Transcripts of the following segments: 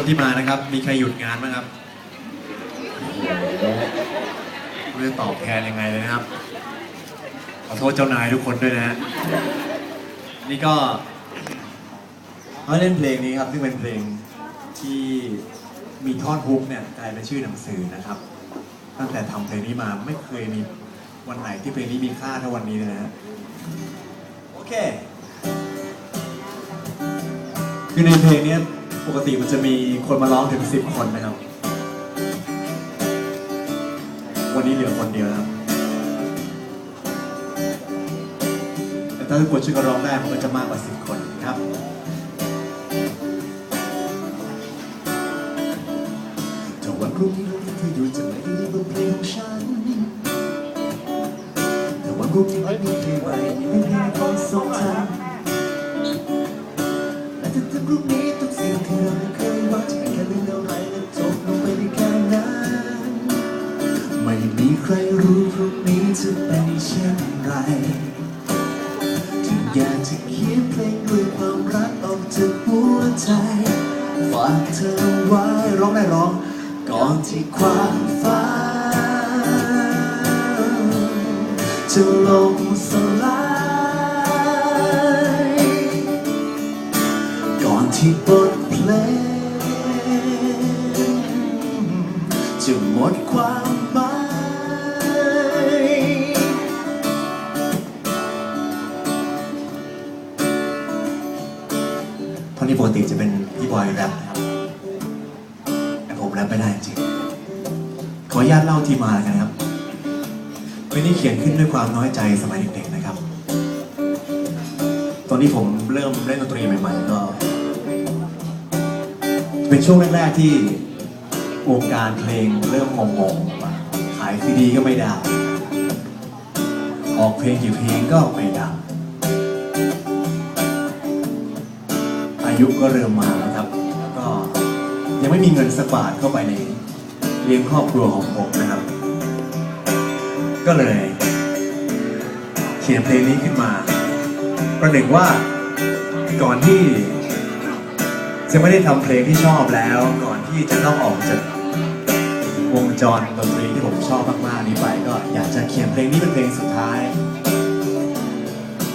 คนที่มานะครับ มีใครหยุดงานไหมครับไม่รู้ตอบแทนยังไงเลยนะครับ ขอโทษเจ้านายทุกคนด้วยนะฮะนี่ก็เขาเล่นเพลงนี้ครับ ซึ่งเป็นเพลงที่มีท่อนฮุกเนี่ยกลายเป็นชื่อหนังสือนะครับ ตั้งแต่ทำเพลงนี้มาไม่เคยมีวันไหนที่เพลงนี้มีค่าเท่าวันนี้เลยนะฮะโอเค คือในเพลงนี้ ปกติมันจะมีคนมาร้องถึงสิบคนนะครับ วันนี้เหลือคนเดียวครับแต่ถ้าทุกคนช่วยกันร้องได้มันก็จะมากกว่าสิบคนครับถ้าวันพรุ่งนี้เธออยู่จะไม่ได้ยินบทเพลงของฉันแต่วันพรุ่งนี้ไม่มีเพลงใหม่ไม่มีเพลงของทรงจำและถ้าถึงพรุ่งนี้ จะเป็นเช่นไรถึงอยากจะเขียนเพลงด้วยความรักออกจากหัวใจฝากเธอไว้ร้องได้ร้อง ก่อนที่ความฝันจะลงสล แรปไม่ได้จริง ขออนุญาตเล่าที่มาแล้วกันครับเพลงนี้เขียนขึ้นด้วยความน้อยใจสมัยเด็กๆนะครับ ตอนที่ผมเริ่มเล่นดนตรีใหม่ๆ ก็ เป็นช่วงแรกๆที่วงการเพลงเริ่มงงๆขายซีดีก็ไม่ได้ ออกเพลงกี่เพลงก็ไม่ดังอายุก็เริ่มมาแล้วครับแล้วก็ ยังไม่มีเงินสักบาทเข้าไปในเลี้ยงครอบครัวของผมนะครับ ก็เลย เขียนเพลงนี้ขึ้นมา ประหนึ่งว่าก่อนที่ จะไม่ได้ทำเพลงที่ชอบแล้ว ก่อนที่จะต้องออกจากวงจรดนตรีที่ผมชอบมากๆนี้ไป ก็อยากจะเขียนเพลงนี้เป็นเพลงสุดท้าย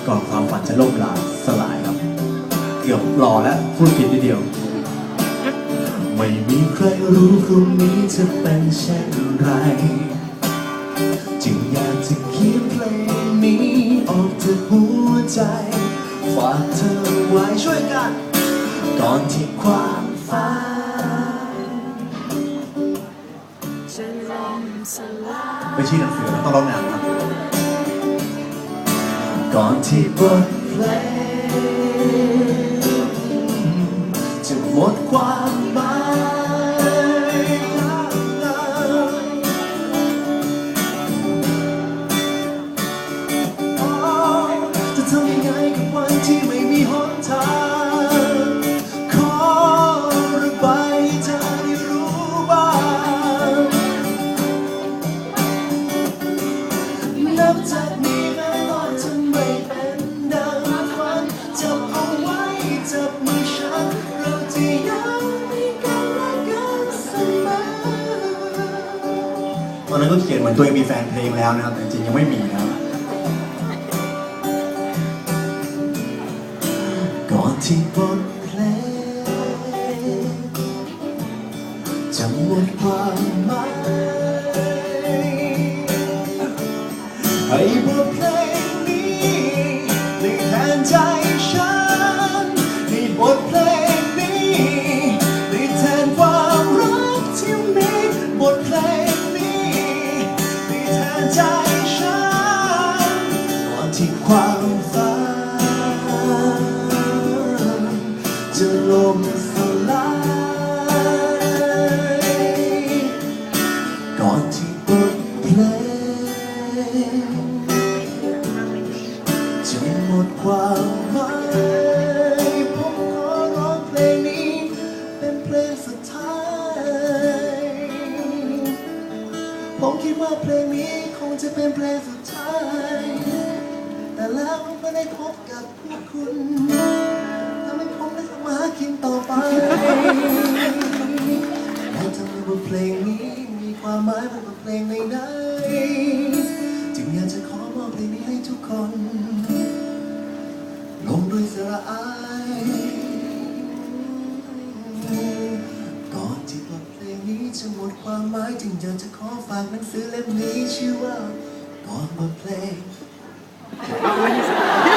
ก่อนความฝันจะล่มลายสลายครับ เกือบรอแล้วพูดผิดนิดเดียว ไม่มีใครรู้พรุ่งนี้จะเป็นเช่นไร จึงอยากจะเขียนเพลงนี้ออกจากหัวใจ ฝากเธอไว้ช่วยกัน ก่อนที่ความฝันจะลมสลายไม่ใช่หนังสือต้องร้องนานครับก่อนที่บทเพลงจะหมดความ ก็เขียนเหมือนตัวเองมีแฟนเพลงแล้วนะครับ แต่จริงยังไม่มีนะครับก่อนที่บทเพลงจะหมดความหมาย ได้พบกับพวกคุณทำให้ผมได้ทำมาหากินต่อไปและทำให้บทเพลงนี้มีความหมายมากกว่าเพลงใดๆจึงอยากจะขอมอบเพลงนี้ให้ทุกคน ลงด้วยสระอายอนที่บทเพลงนี้จะหมดความหมายจึงอยากจะขอฝากหนังสือเล่มนี้ชื่อว่าก่อนบทเพลง Aber nicht.